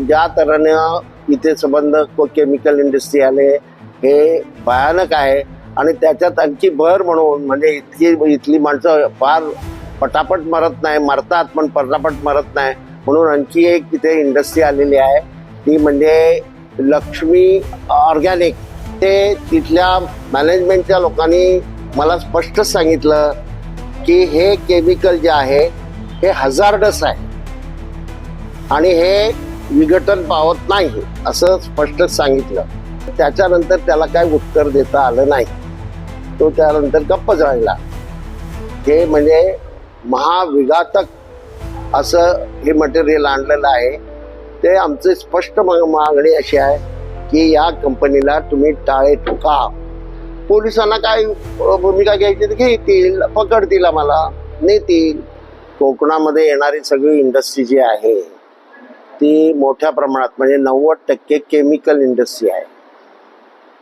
ज्या तऱ्हेनं इथे संबंध केमिकल इंडस्ट्री आले हे भयानक आहे. आणि त्याच्यात आणखी भर म्हणून म्हणजे इतकी इथली माणसं फार पटापट मरत नाही मरतात पण पटापट मरत नाही. म्हणून आणखी एक इथे इंडस्ट्री आलेली आहे. ती म्हणजे लक्ष्मी ऑर्गॅनिक. ते तिथल्या मॅनेजमेंटच्या लोकांनी मला स्पष्ट सांगितलं की हे केमिकल जे आहे हे हजार्डस आहे. आणि हे विघटन पावत नाही असं स्पष्ट सांगितलं. त्याच्यानंतर त्याला काय उत्तर देता आलं नाही. तो त्यानंतर गप्पच राहिला. हे म्हणजे महाविघातक असं हे मटेरियल आणलेलं आहे. ते आमचे स्पष्ट मागणी अशी आहे की या कंपनीला तुम्ही टाळे ठोका. पोलिसांना काय भूमिका घ्यायची तर घेतील पकडतील आम्हाला नेतील. कोकणामध्ये येणारी सगळी इंडस्ट्री जी आहे ती मोठ्या प्रमाणात म्हणजे नव्वद टक्के केमिकल इंडस्ट्री आहे.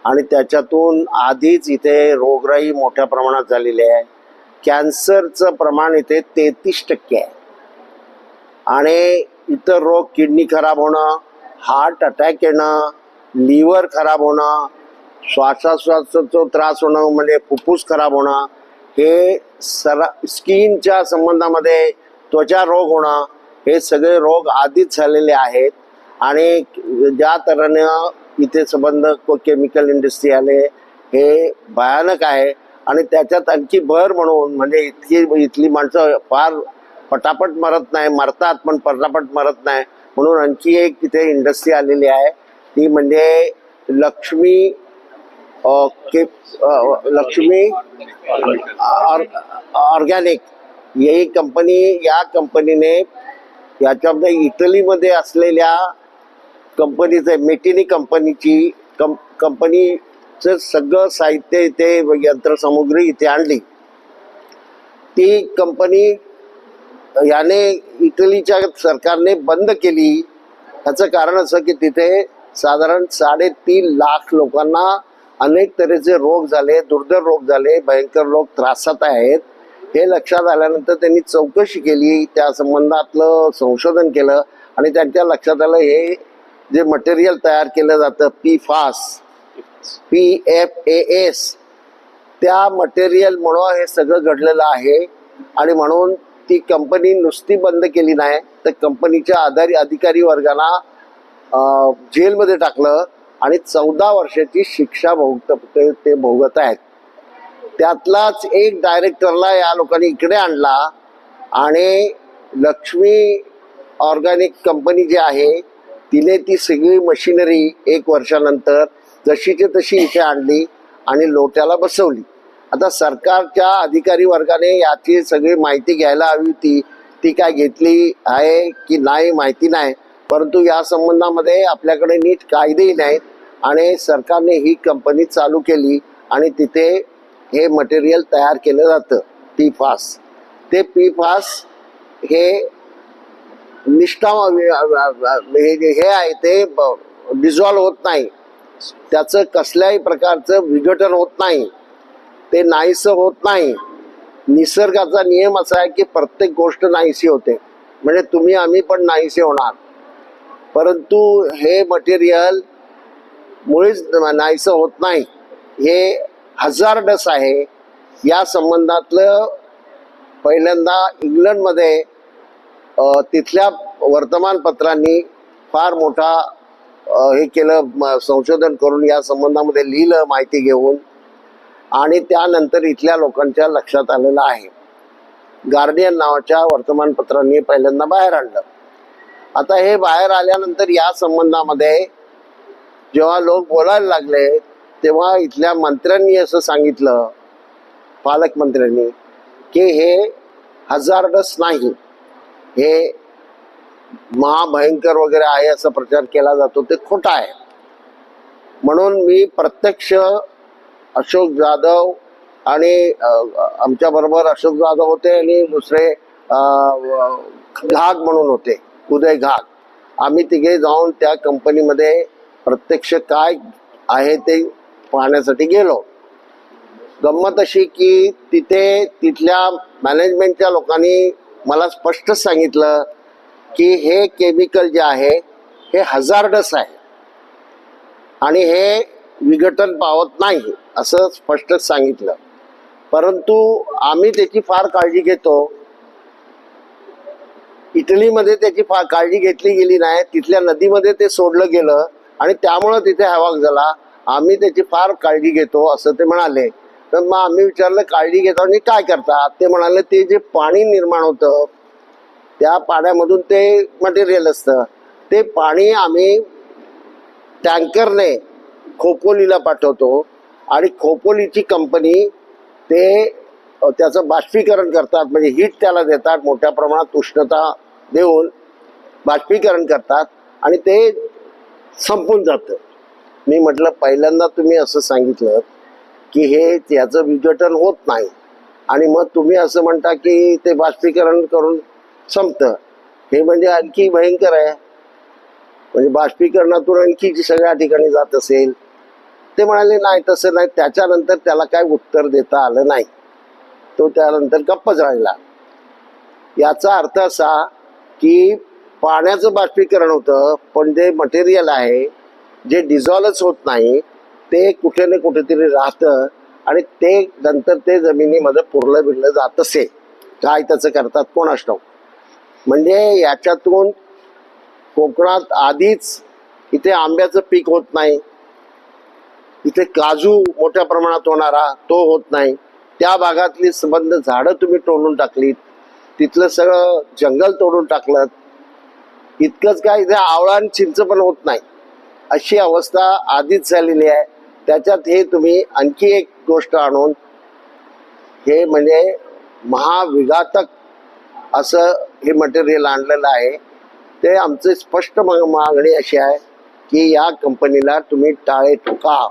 आणि त्याच्यातून आधीच इथे रोगराई मोठ्या प्रमाणात झालेली आहे. कॅन्सरचं प्रमाण इथे तेहतीस टक्के आहे. आणि इतर रोग किडनी खराब होणं हार्ट अटॅक येणं लिव्हर खराब होणं श्वासाश्वासाचा त्रास होणं म्हणजे फुफ्फुस खराब होणं हे सरा स्किनच्या संबंधामध्ये त्वचा रोग होणं हे सगळे रोग आधीच झालेले आहेत. आणि ज्या तऱ्हेनं इथे संबंध केमिकल इंडस्ट्री आले हे भयानक आहे. आणि त्याच्यात आणखी भर म्हणून म्हणजे इतकी इथली माणसं फार पटापट मरत नाही मरतात पण पटापट मरत नाही. म्हणून आणखी एक इथे इंडस्ट्री आलेली आहे. ती म्हणजे लक्ष्मी के लक्ष्मी ऑर्गॅनिक. ही कंपनी या कंपनीने याच्यामध्ये इटलीमध्ये असलेल्या कंपनीचं मेटिनी कंपनीची कं कंपनीचं सगळं साहित्य इथे यंत्रसामुग्री इथे आणली. ती कंपनी याने इटलीच्या सरकारने बंद केली. याचं कारण असं की तिथे साधारण साडेतीन लाख लोकांना अनेक तऱ्हेचे रोग झाले दुर्धर रोग झाले भयंकर रोग त्रासात आहेत. हे लक्षात आल्यानंतर त्यांनी चौकशी केली त्या संबंधातलं संशोधन केलं आणि त्यांच्या लक्षात आलं हे जे मटेरियल तयार केलं जातं PFAS P F A S त्या मटेरियलमुळं हे सगळं घडलेलं आहे आणि म्हणून ती कंपनी नुसती बंद केली नाही. तर कंपनीच्या आधारी अधिकारी वर्गाला जेलमध्ये टाकलं आणि चौदा वर्षाची शिक्षा भोगत ते- ते भोगत आहेत. त्यातलाच एक डायरेक्टरला या लोकांनी इकडे आणला आणि लक्ष्मी ऑर्गॅनिक कंपनी जी आहे तिने ती सगळी मशिनरी एक वर्षानंतर जशीची तशी इथे आणली आणि लोट्याला बसवली. आता सरकारच्या अधिकारी वर्गाने याची सगळी माहिती घ्यायला हवी होती. ती काय घेतली आहे की नाही माहिती नाही. परंतु या संबंधामध्ये आपल्याकडे नीट कायदेही नाहीत आणि सरकारने ही कंपनी चालू केली आणि तिथे हे मटेरियल तयार केलं जातं पी फास ते पी फास हे निष्ठा हे हे आहे ते डिझॉल्व होत नाही. त्याचं कसल्याही प्रकारचं विघटन होत नाही. ते नाहीसं होत नाही. निसर्गाचा नियम असा आहे की प्रत्येक गोष्ट नाहीशी होते. म्हणजे तुम्ही आम्ही पण नाहीसे होणार. परंतु हे मटेरियल मुळीच नाहीसं होत नाही. हे हजार्डस आहे. या संबंधातलं पहिल्यांदा इंग्लंडमध्ये तिथल्या वर्तमानपत्रांनी फार मोठा हे केलं म, संशोधन करून या संबंधामध्ये लिहिलं माहिती घेऊन. आणि त्यानंतर इथल्या लोकांच्या लक्षात आलेलं आहे. गार्डियन नावाच्या वर्तमानपत्रांनी पहिल्यांदा बाहेर आणलं. आता हे बाहेर आल्यानंतर या संबंधामध्ये जेव्हा लोक बोलायला लागले तेव्हा इथल्या मंत्र्यांनी असं सांगितलं पालकमंत्र्यांनी की हे हजारडस नाही. हे महाभयंकर वगैरे आहे असा प्रचार केला जातो ते खोटा आहे. म्हणून मी प्रत्यक्ष अशोक जाधव आणि आमच्या बरोबर अशोक जाधव होते आणि दुसरे घाग म्हणून होते उदय घाग. आम्ही तिघे जाऊन त्या कंपनीमध्ये प्रत्यक्ष काय आहे ते पाहण्यासाठी गेलो. गंमत अशी की तिथे तिथल्या मॅनेजमेंटच्या लोकांनी मला स्पष्ट सांगितलं की हे केमिकल जे आहे हे हजार्डस आहे. आणि हे विघटन पावत नाही असं स्पष्ट सांगितलं. परंतु आम्ही त्याची फार काळजी घेतो. इटलीमध्ये त्याची फार काळजी घेतली गेली नाही तिथल्या नदीमध्ये ते सोडलं गेलं आणि त्यामुळं तिथे हवाक झाला. आम्ही त्याची फार काळजी घेतो असं ते म्हणाले. तर मग आम्ही विचारलं काळजी घेतो आणि काय करतात ते म्हणाले ते जे पाणी निर्माण होतं त्या पाण्यामधून ते मटेरियल असतं. ते पाणी आम्ही टँकरने खोपोलीला पाठवतो आणि खोपोलीची कंपनी ते त्याचं बाष्पीकरण करतात म्हणजे हीट त्याला देतात मोठ्या प्रमाणात उष्णता देऊन बाष्पीकरण करतात आणि ते संपून जातं. मी म्हटलं पहिल्यांदा तुम्ही असं सांगितलं की हे त्याचं विघटन होत नाही. आणि मग तुम्ही असं म्हणता की ते बाष्पीकरण करून संपतं. हे म्हणजे आणखी भयंकर आहे. म्हणजे बाष्पीकरणातून आणखी जी सगळ्या ठिकाणी जात असेल ते म्हणाले नाही तसं नाही. त्याच्यानंतर त्याला काय उत्तर देता आलं नाही. तो त्यानंतर गप्पच राहिला. याचा अर्थ असा की पाण्याचं बाष्पीकरण होतं पण जे मटेरियल आहे जे डिझॉल्वच होत नाही ते कुठे ना कुठेतरी राहतं आणि ते नंतर ते जमिनीमध्ये पुरलं बिरलं जात असे. काय त्याचं करतात कोण असतो? म्हणजे याच्यातून कोकणात आधीच इथे आंब्याचं पीक होत नाही. इथे काजू मोठ्या प्रमाणात होणारा तो होत नाही. त्या भागातली संबंध झाडं तुम्ही तोडून टाकलीत. तिथलं सगळं जंगल तोडून टाकलं. इतकंच काय इथे आवळा आणि चिंच पण होत नाही. अशी अवस्था आधीच झालेली आहे. त्याच्यात हे तुम्ही आणखी एक गोष्ट आणून हे म्हणजे महाविघातक असं हे मटेरियल आणलेलं आहे. ते आमचे स्पष्ट मागणी अशी आहे की या कंपनीला तुम्ही टाळे ठोका.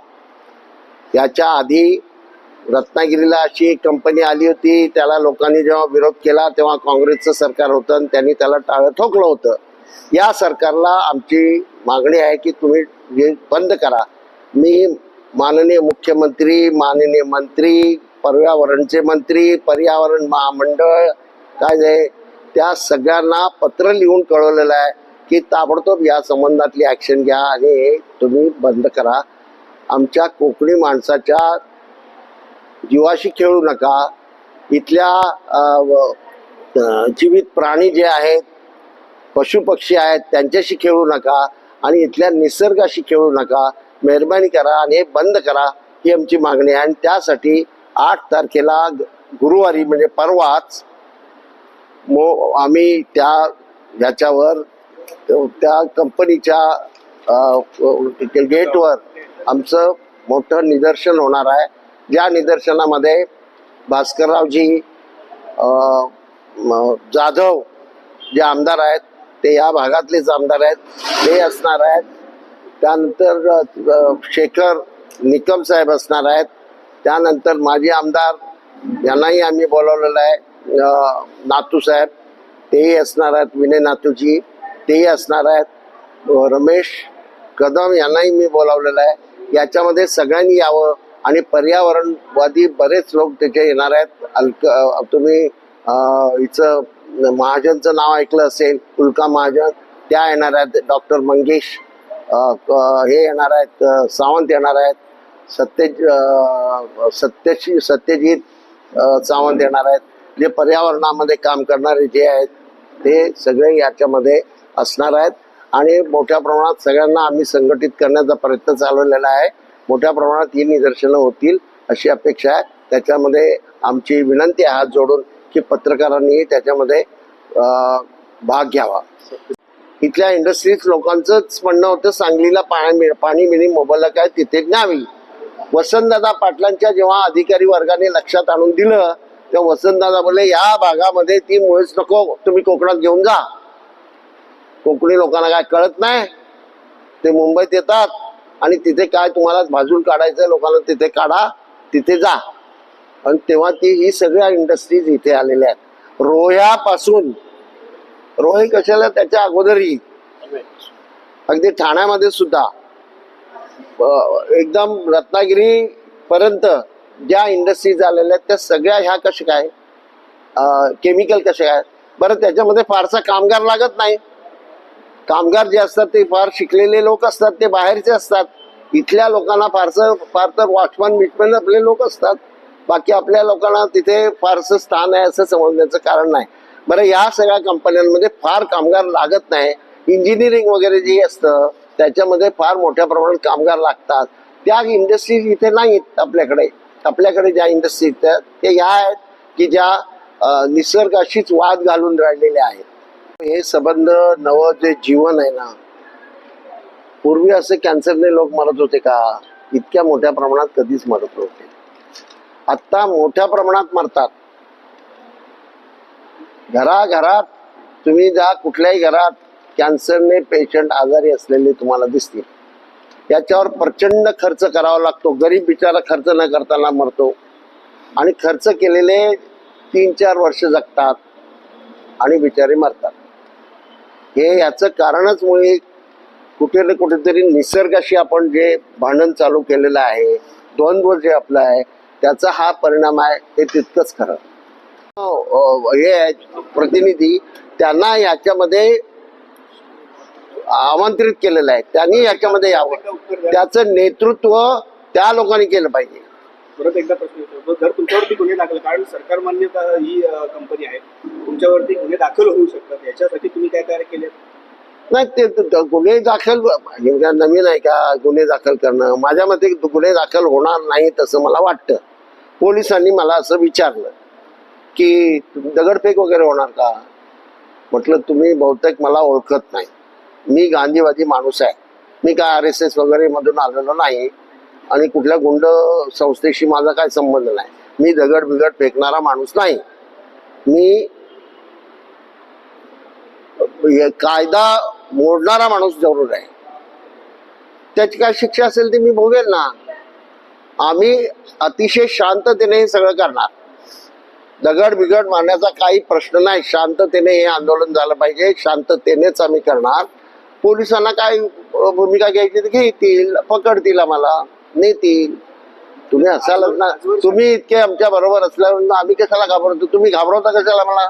याच्या आधी रत्नागिरीला अशी एक कंपनी आली होती. त्याला लोकांनी जेव्हा विरोध केला तेव्हा काँग्रेसचं सरकार होतं आणि त्यांनी त्याला टाळं ठोकलं होतं. या सरकारला आमची मागणी आहे की तुम्ही बंद करा. मी माननीय मुख्यमंत्री माननीय मंत्री पर्यावरणचे मंत्री पर्यावरण महामंडळ काय आहे त्या सगळ्यांना पत्र लिहून कळवलेलं आहे की ताबडतोब या संबंधातली ॲक्शन घ्या आणि हे तुम्ही बंद करा. आमच्या कोकणी माणसाच्या जीवाशी खेळू नका. इथल्या जीवित प्राणी जे आहेत पशुपक्षी आहेत त्यांच्याशी खेळू नका. आणि इथल्या निसर्गाशी खेळू नका मेहरबानी करा आणि हे बंद करा ही आमची मागणी आहे. आणि त्यासाठी आठ तारखेला गुरुवारी म्हणजे परवाच मो आम्ही त्या ह्याच्यावर त्या कंपनीच्या गेटवर आमचं मोठं निदर्शन होणार आहे. ज्या निदर्शनामध्ये भास्कररावजी जाधव जे आमदार आहेत ते या भागातलेच आमदार आहेत ते असणार आहेत. त्यानंतर शेखर निकम साहेब असणार आहेत. त्यानंतर माजी आमदार यांनाही आम्ही बोलावलेलं आहे नातू साहेब. तेही असणार आहेत विनय नातूजी. तेही असणार आहेत. रमेश कदम यांनाही मी बोलावलेलं आहे. याच्यामध्ये सगळ्यांनी यावं आणि पर्यावरणवादी बरेच लोक त्याचे येणार आहेत. अल्क तुम्ही हिचं महाजनचं नाव ऐकलं असेल उल्का महाजन त्या येणार आहेत डॉक्टर मंगेश हे येणार आहेत सावंत येणार आहेत सत्य सत्यशी सत्यजित सावंत येणार आहेत. जे पर्यावरणामध्ये काम करणारे जे आहेत ते सगळे याच्यामध्ये असणार आहेत. आणि मोठ्या प्रमाणात सगळ्यांना आम्ही संघटित करण्याचा प्रयत्न चालवलेला आहे. मोठ्या प्रमाणात ही निदर्शनं होतील अशी अपेक्षा आहे. त्याच्यामध्ये आमची विनंती हात जोडून की पत्रकारांनी त्याच्यामध्ये भाग घ्यावा. इथल्या इंडस्ट्रीज लोकांचंच म्हणणं होतं सांगलीला पाणी पाणी मिळी मोबाईलला काय तिथे न्यावी. वसंतदादा पाटलांच्या जेव्हा अधिकारी वर्गाने लक्षात आणून दिलं तेव्हा वसंतदादा बोलले या भागामध्ये ती मुळेच नको तुम्ही कोकणात घेऊन जा. कोकणी लोकांना काय कळत नाही. ते मुंबईत येतात आणि तिथे काय तुम्हाला भाजून काढायचं लोकांना तिथे काढा तिथे जा. आणि तेव्हा ती ही सगळ्या इंडस्ट्रीज इथे आलेल्या आहेत. रोह्यापासून रोहे कशाला त्याच्या अगोदरही? अगदी ठाण्यामध्ये सुद्धा. एकदम रत्नागिरी पर्यंत ज्या इंडस्ट्रीज आलेल्या आहेत त्या सगळ्या ह्या कशा काय? केमिकल कशा काय? बरं त्याच्यामध्ये फारसा कामगार लागत नाही. कामगार जे असतात ते फार शिकलेले लोक असतात ते बाहेरचे असतात. इथल्या लोकांना फारसं फार तर वॉचमन बिचमन आपले लोक असतात. बाकी आपल्या लोकांना तिथे फारसं स्थान आहे असं समजण्याचं कारण नाही. बरं या सगळ्या कंपन्यांमध्ये फार कामगार लागत नाही. इंजिनिअरिंग वगैरे जे असतं त्याच्यामध्ये फार मोठ्या प्रमाणात कामगार लागतात. त्या इंडस्ट्रीज इथे नाहीत आपल्याकडे. आपल्याकडे ज्या इंडस्ट्रीज त्या ह्या आहेत की ज्या निसर्गाशीच वाद घालून राहिलेल्या आहेत. हे संबंध नवं जे जीवन आहे ना पूर्वी असे कॅन्सरने लोक मरत होते का? इतक्या मोठ्या प्रमाणात कधीच मरत नव्हते. आत्ता मोठ्या प्रमाणात मरतात. घराघरात तुम्ही जा कुठल्याही घरात कॅन्सरने पेशंट आजारी असलेले तुम्हाला दिसतील. याच्यावर प्रचंड खर्च करावा लागतो. गरीब बिचारा खर्च न करताना मरतो. आणि खर्च केलेले तीन चार वर्ष जगतात आणि बिचारे मरतात. हे याचं कारणच मुळे कुठे ना कुठेतरी निसर्गाशी आपण जे भांडण चालू केलेलं आहे द्वंद्व जे आपलं आहे त्याचा हा परिणाम आहे हे तितकंच खरं. अं, हे आहेत प्रतिनिधी त्यांना याच्यामध्ये आमंत्रित केलेलं आहे. त्यांनी याच्यामध्ये यावं. त्याचं नेतृत्व त्या लोकांनी केलं पाहिजे. परत एकदा प्रश्न जर तुमच्यावरती गुन्हे दाखल कारण सरकार मान्यता ही कंपनी आहे तुमच्यावरती गुन्हे दाखल होऊ शकतात. याच्यासाठी तुम्ही काय तयारी केली? नाही ते गुन्हे दाखल हे नवीन आहे का? गुन्हे दाखल करणं. माझ्या मते गुन्हे दाखल होणार नाहीत असं मला वाटतं. पोलिसांनी मला असं विचारलं की दगडफेक वगैरे होणार का? म्हटलं तुम्ही बहुतेक मला ओळखत नाही. मी गांधीवादी माणूस आहे. मी काय आर एस एस वगैरे मधून आलेलो नाही आणि कुठल्या गुंड संस्थेशी माझा काय संबंध नाही. मी दगड बिगड फेकणारा माणूस नाही. मी कायदा मोडणारा माणूस जरूर आहे. त्याची काय शिक्षा असेल ती मी भोगेल ना? आम्ही अतिशय शांततेने हे सगळं करणार. दगड बिगड मारण्याचा काही प्रश्न नाही. शांततेने हे आंदोलन झालं पाहिजे. शांततेनेच आम्ही करणार. पोलिसांना काय भूमिका घ्यायची तर घेतील पकडतील आम्हाला. नेतील. तुम्ही असालच ना तुम्ही इतके आमच्या बरोबर असल्यावर आम्ही कशाला घाबरतो? तुम्ही घाबरवता कशाला मला